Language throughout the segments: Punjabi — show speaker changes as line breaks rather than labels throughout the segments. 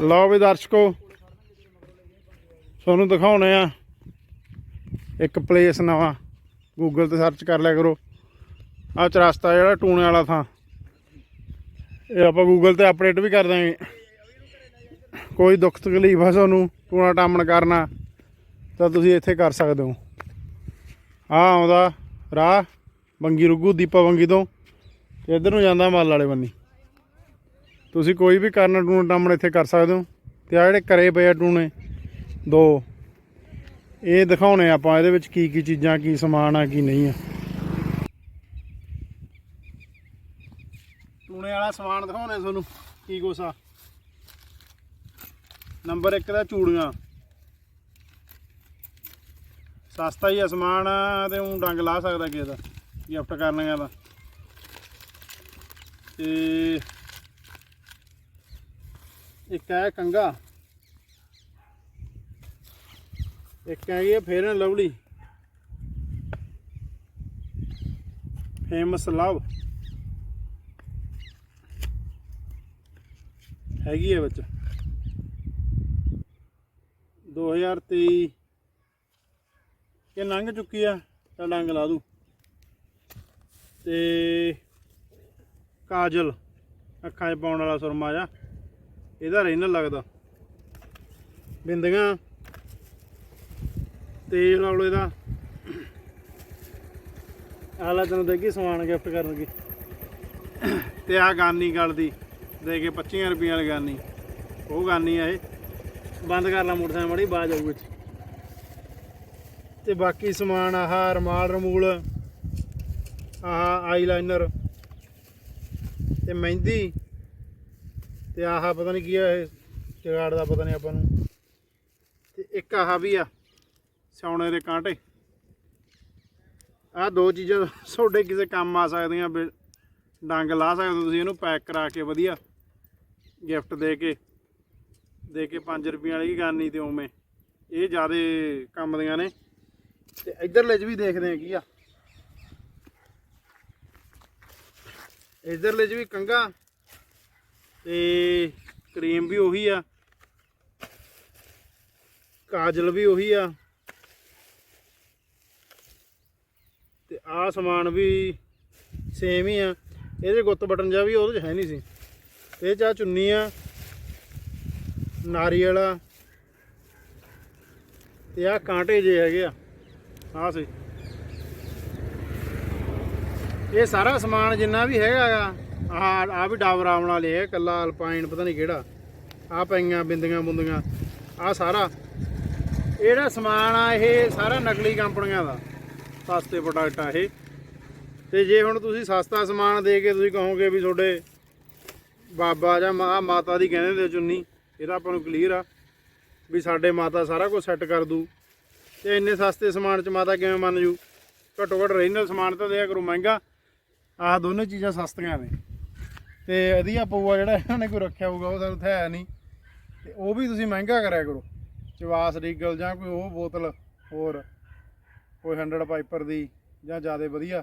ਲਓ ਵੀ ਦਰਸ਼ਕੋ, ਤੁਹਾਨੂੰ ਦਿਖਾਉਣੇ ਆ। ਇੱਕ ਪਲੇਸ ਨਵਾਂ। ਗੂਗਲ ਤੇ ਸਰਚ ਕਰ ਲਿਆ ਕਰੋ। ਆ ਚਰਸਤਾ ਜਿਹੜਾ ਟੂਣੇ ਵਾਲਾ ਥਾਂ। ਇਹ ਆਪਾਂ ਗੂਗਲ ਤੇ ਅਪਡੇਟ ਵੀ ਕਰ ਦਾਂਗੇ ਕੋਈ ਦੁੱਖ ਤਕਲੀਫ ਆ ਤੁਹਾਨੂੰ, ਟੂਣਾ ਟਾਮਣ ਕਰਨਾ, ਤਾਂ ਤੁਸੀਂ ਇੱਥੇ ਕਰ ਸਕਦੇ ਹੋ। ਆ ਆਉਂਦਾ ਰਾਹ, ਬੰਗੀ ਰੁੱਗੂ, ਦੀਪਾ ਬੰਗੀ ਤੋਂ। ਤੇ ਇੱਧਰ ਨੂੰ ਜਾਂਦਾ ਮੱਲ ਵਾਲੇ ਬੰਨੀ। ਤੁਸੀਂ ਕੋਈ ਵੀ ਕਰਨਾ ਟੂਣਾ ਟਾਮਣ ਇੱਥੇ ਕਰ ਸਕਦੇ ਹੋ। ਤੇ ਆ ਜਿਹੜੇ ਕਰੇ ਪਏ ਆ ਟੂਣੇ, ਦੋ। ਇਹ ਦਿਖਾਉਣੇ ਆਪਾਂ ਇਹਦੇ ਵਿੱਚ ਕੀ ਕੀ ਚੀਜ਼ਾਂ, ਕੀ ਸਮਾਨ ਆ, ਕੀ ਨਹੀਂ ਆ। ਟੂਣੇ ਵਾਲਾ ਸਮਾਨ ਦਿਖਾਉਣੇ ਤੁਹਾਨੂੰ, ਕੀ ਕੁਛ ਆ। ਨੰਬਰ 1 ਦਾ ਚੂੜੀਆਂ। ਸਸਤਾ ਹੀ ਆ ਸਮਾਨ, ਤੇ ਉਹ ਡੰਗ ਲਾ ਸਕਦਾ ਕਿਸੇ ਦਾ ਗਿਫਟ ਕਰਨੀਆਂ ਦਾ। ਤੇ ਇੱਕ ਹੈ ਕੰਗਾ ਇੱਕ ਹੈਗੀ ਹੈ ਫੇਰਨ ਲਵਲੀ। ਫੇਮਸ ਲਵ ਹੈਗੀ ਹੈ ਵਿੱਚ। 2023 ਇਹ ਲੰਘ ਚੁੱਕੀ ਆ, ਤਾਂ ਡੰਗ ਲਾ ਦੂ। ਤੇ ਕਾਜਲ, ਅੱਖਾਂ 'ਚ ਪਾਉਣ ਵਾਲਾ ਸੁਰਮਾ ਜਾ ਇਹਦਾ ਰਹਿਣਾ ਲੱਗਦਾ। ਬਿੰਦੀਆਂ। ਤੇਲ ਲਾ ਲਓ ਇਹਦਾ। ਆਲਾ ਤੈਨੂੰ ਦੇਗੀ ਸਮਾਨ ਗਿਫਟ ਕਰਨਗੇ ਤੇ ਆ ਗਾਨੀ ਗੱਲ ਦੀ। ਦੇ ਕੇ 25 ਰੁਪਈਆ ਵਾਲੀ ਗਾਨੀ। ਉਹ ਗਾਨੀ ਆ ਇਹ। ਬੰਦ ਕਰ ਲਾ ਮੋਟਰਸਾਈਕਲ ਮੜੀ ਬਾਜ ਆਊ ਵਿੱਚ। ਤੇ ਬਾਕੀ ਸਮਾਨ ਆਹ ਰਮਾਲ ਰਮੂਲ, ਆਹ ਆਈਲਾਈਨਰ ਤੇ ਮਹਿੰਦੀ। ਤੇ ਆਹ ਪਤਾ ਨਹੀਂ ਕੀ ਆ ਇਹ, ਜਗਾੜ ਦਾ ਪਤਾ ਨਹੀਂ ਆਪਾਂ ਨੂੰ। ਤੇ ਇੱਕ ਆਹ ਵੀ ਆ ਸਿਆਉਣੇ ਦੇ ਕਾਂਟੇ। ਆਹ ਦੋ ਚੀਜ਼ਾਂ ਤੁਹਾਡੇ ਕਿਸੇ ਕੰਮ ਆ ਸਕਦੀਆਂ ਬਿ- ਡੰਗ ਲਾ ਸਕਦੇ ਹੋ ਤੁਸੀਂ ਇਹਨੂੰ, ਪੈਕ ਕਰਾ ਕੇ ਵਧੀਆ। ਗਿਫਟ ਦੇ ਕੇ ਦੇ ਕੇ 5 ਰੁਪਈਆ ਵਾਲੀ ਗਾਨੀ ਤੇ ਉਵੇਂ। ਇਹ ਜਿਆਦੇ ਕੰਮ ਦੀਆਂ ਨੇ। ਤੇ ਇਧਰਲੇ ਚ ਵੀ ਦੇਖਦੇ ਆ ਕੀ ਆ। ਇਧਰਲੇ ਚ ਵੀ ਕੰਗਾ ਤੇ ਕਰੀਮ ਵੀ ਉਹੀ ਆ। ਕਾਜਲ ਵੀ ਉਹੀ ਆ। ਤੇ ਆਹ ਸਮਾਨ ਵੀ ਸੇਮ ਹੀ ਆ। ਇਹਦੇ ਗੁੱਤ ਬਟਨ ਜਾ ਵੀ ਉਹਦੇ ਚ ਹੈ ਨਹੀਂ ਸੀ। ਇਹ ਚਾ ਚੁੰਨੀ ਆ ਨਾਰੀਅਲ ਆ ਤੇ ਆ ਕਾਂਟੇ ਜੇ ਹੈਗੇ ਆ। ਆਹ ਸੀ। ਇਹ ਸਾਰਾ ਸਮਾਨ ਜਿੰਨਾ ਵੀ ਹੈਗਾ ਆ ਆਹ ਆ ਵੀ ਡਾਬਰ ਆਉਣ ਵਾਲੇ ਹੈ ਕੱਲਾ ਅਲਪਾਈਨ, ਪਤਾ ਨਹੀਂ ਕਿਹੜਾ। ਆ ਪਈਆਂ, ਬਿੰਦੀਆਂ ਬੁੰਦੀਆਂ। ਆ ਸਾਰਾ। ਇਹ ਸਮਾਨ ਆ ਇਹ ਸਾਰਾ ਨਕਲੀ ਕੰਪਨੀਆਂ ਦਾ। ਸਸਤੇ ਪ੍ਰੋਡਕਟ ਆ ਇਹ। ਤੇ ਜੇ ਹੁਣ ਤੁਸੀਂ ਸਸਤਾ ਸਮਾਨ ਦੇ ਕੇ ਤੁਸੀਂ ਕਹੋਗੇ ਵੀ ਤੁਹਾਡੇ ਬਾਬਾ ਜਾਂ ਮਾਂ ਮਾਤਾ ਦੀ ਕਹਿੰਦੇ ਤੇ ਚੁੰਨੀ, ਇਹਦਾ ਆਪਾਂ ਨੂੰ ਕਲੀਅਰ ਆ ਵੀ ਸਾਡੇ ਮਾਤਾ ਸਾਰਾ ਕੁਝ ਸੈੱਟ ਕਰ ਦੂ। ਤੇ ਇੰਨੇ ਸਸਤੇ ਸਮਾਨ 'ਚ ਮਾਤਾ ਕਿਵੇਂ ਮੰਨ ਜੂ? ਘੱਟੋ ਘੱਟ ਰੀਜਨਲ ਸਮਾਨ ਤਾਂ ਦਿਆ ਕਰੋ ਮਹਿੰਗਾ। ਆਹ ਦੋਨੇ ਚੀਜ਼ਾਂ ਸਸਤੀਆਂ ਨੇ। ਤੇ ਵਧੀਆ ਪਊਆ ਜਿਹੜਾ ਇਹਨਾਂ ਨੇ ਕੋਈ ਰੱਖਿਆ ਹੋਊਗਾ, ਉਹ ਸਾਨੂੰ ਤਾਂ ਹੈ ਨਹੀਂ। ਤੇ ਉਹ ਵੀ ਤੁਸੀਂ ਮਹਿੰਗਾ ਕਰਿਆ ਕਰੋ। ਚਵਾਸ ਰੀਗਲ ਜਾਂ ਕੋਈ ਉਹ ਬੋਤਲ ਹੋਰ, ਕੋਈ 100 ਪਾਈਪਰ ਦੀ ਜਾਂ ਜ਼ਿਆਦਾ ਵਧੀਆ,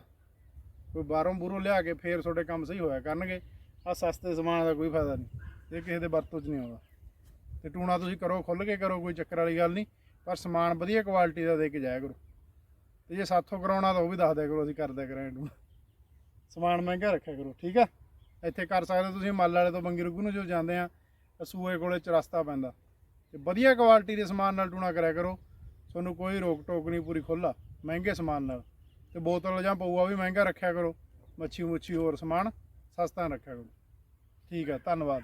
ਕੋਈ ਬਾਹਰੋਂ ਬੂਰੋਂ ਲਿਆ ਕੇ ਫੇਰ ਤੁਹਾਡੇ ਕੰਮ ਸਹੀ ਹੋਇਆ ਕਰਨਗੇ। ਆ ਸਸਤੇ ਸਮਾਨ ਦਾ ਕੋਈ ਫਾਇਦਾ ਨਹੀਂ, ਇਹ ਕਿਸੇ ਦੇ ਵਰਤੋਂ 'ਚ ਨਹੀਂ ਆਉਂਦਾ। ਤੇ ਟੂਣਾ ਤੁਸੀਂ ਕਰੋ ਖੁੱਲ ਕੇ ਕਰੋ, ਕੋਈ ਚੱਕਰ ਵਾਲੀ ਗੱਲ ਨਹੀਂ, ਪਰ ਸਮਾਨ ਵਧੀਆ ਕੁਆਲਿਟੀ ਦਾ ਦੇ ਕੇ ਜਾਇਆ ਕਰੋ। ਤੇ ਜੇ ਸਾਥੋਂ ਕਰਾਉਣਾ ਤਾਂ ਉਹ ਵੀ ਦੱਸ ਦਿਆ ਕਰੋ, ਅਸੀਂ ਕਰ ਦਿਆ ਕਰਾਂਗੇ ਟੂਣਾ। ਸਮਾਨ ਮਹਿੰਗਾ ਰੱਖਿਆ ਕਰੋ, ਠੀਕ ਆ? ਇੱਥੇ ਕਰ ਸਕਦੇ ਹੋ ਤੁਸੀਂ, ਮੱਲ ਵਾਲੇ ਤੋਂ ਬੰਗੀ ਰੁੱਗੂ ਨੂੰ ਜੋ ਜਾਂਦੇ ਆ ਸੂਏ ਕੋਲੇ ਚਰਸਤਾ ਪੈਂਦਾ। ਤੇ ਵਧੀਆ ਕੁਆਲਿਟੀ ਦੇ ਸਮਾਨ ਨਾਲ ਟੂਣਾ ਕਰਿਆ ਕਰੋ, ਤੁਹਾਨੂੰ ਕੋਈ ਰੋਕ ਟੋਕ ਨਹੀਂ, ਪੂਰੀ ਖੁੱਲਾ ਮਹਿੰਗੇ ਸਮਾਨ ਨਾਲ। ਤੇ ਬੋਤਲ ਜਾਂ ਪਊਆ ਵੀ ਮਹਿੰਗਾ ਰੱਖਿਆ ਕਰੋ ਮੱਛੀ ਮੁੱਛੀ ਹੋਰ ਸਮਾਨ ਸਸਤਾ ਰੱਖਿਆ ਕਰੋ। ਠੀਕ ਆ, ਧੰਨਵਾਦ।